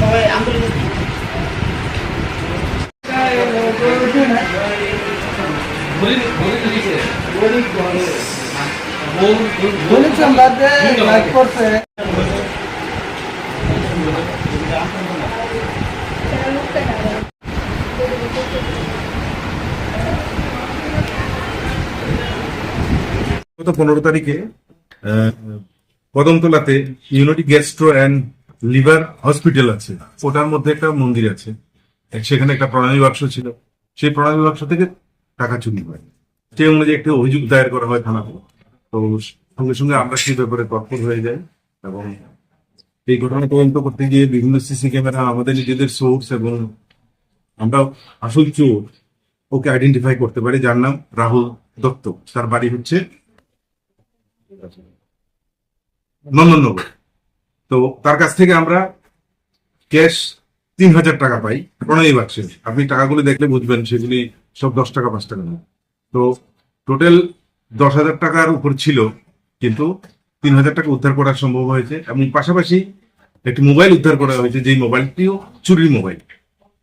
সবাই আন্দোলন বলেছিলাম বাদে লাইক করতে গত পনেরো তারিখে কদমতলাতে unity gastro and liver hospital আছে। ওটার মধ্যে একটা মন্দির আছে। সেখানে একটা প্রণামী বাক্স ছিল। সেই প্রণামী বাক্স থেকে টাকা চুরি হয়। সেই অনুযায়ী একটি অভিযোগ দায়ের করা হয় থানাতে তো সঙ্গে সঙ্গে আমরা সেই ব্যাপারে তৎপর হয়ে যাই এবং এই ঘটনা তদন্ত করতে গিয়ে বিভিন্ন সিসি ক্যামেরা, আমাদের নিজেদের সোর্স এবং আমরা আসল চোর ওকে আইডেন্টিফাই করতে পারি। যার নাম রাহুল দত্ত। তার বাড়ি হচ্ছে তো তার কাছ থেকে আমরা ক্যাশ তিন হাজার টাকা পাই, প্রণয়ী বাক্সে। আপনি টাকাগুলি দেখলে বুঝবেন সেগুলি সব দশ টাকা, পাঁচ টাকা। নয় তো টোটাল দশ হাজার টাকার উপর ছিল, কিন্তু তিন হাজার টাকা উদ্ধার করা সম্ভব হয়েছে। এবং পাশাপাশি একটি মোবাইল উদ্ধার করা হয়েছে, যেই মোবাইলটিও চুরির মোবাইল।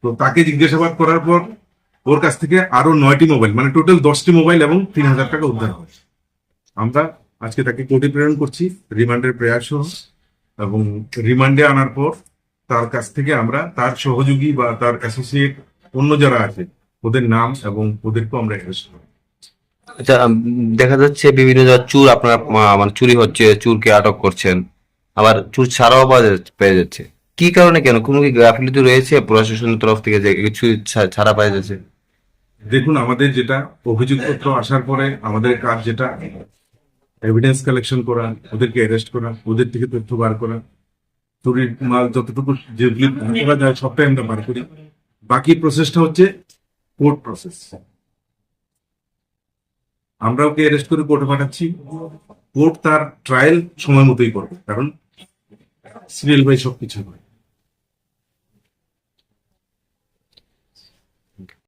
তো তাকে জিজ্ঞাসাবাদ করার পর ওর কাছ থেকে আরও নয়টি মোবাইল মানে টোটাল দশটি মোবাইল এবং তিন হাজার টাকা উদ্ধার হয়েছে। আমরা আজকে তাকে কোর্টে প্রেরণ করছি। রিমান্ডের প্রয়াস সহ। এবং রিমান্ডে আনার পর তার কাছ থেকে আমরা তার সহযোগী বা তার অ্যাসোসিয়েট অন্য যারা আছে ওদের নাম এবং ওদেরকেও আমরা অ্যারেস্ট করি আচ্ছা দেখা যাচ্ছে বিভিন্ন চুর আপনারা মানে চুরি হচ্ছে চুরকে আটক করছেন। আবার চুর ছাড়াও পাওয়া পেয়ে যাচ্ছে। কি কারণে কেন? কোনো কি গাফিলতি রয়েছে প্রশাসনের তরফ থেকে যে কিছু ছাড়া পাওয়া যাচ্ছে? দেখুন আমাদের যেটা অভিযোগপত্র আসার পরে আমাদের কাজ যেটা এভিডেন্স কালেকশন করা ওদেরকে অ্যারেস্ট করা ওদের থেকে তথ্য বার করা চুরির মাল যতটুকু যেগুলি করা যায় সবটাই আমরা বার করি। বাকি প্রসেসটা হচ্ছে কোর্ট প্রসেস আমরা ওকে অ্যারেস্ট করে কোর্টে পাঠাচ্ছি। কোর্ট তার ট্রায়াল সময় মতোই করবে, কারণ সিরিয়াল বাই সবকিছু হয়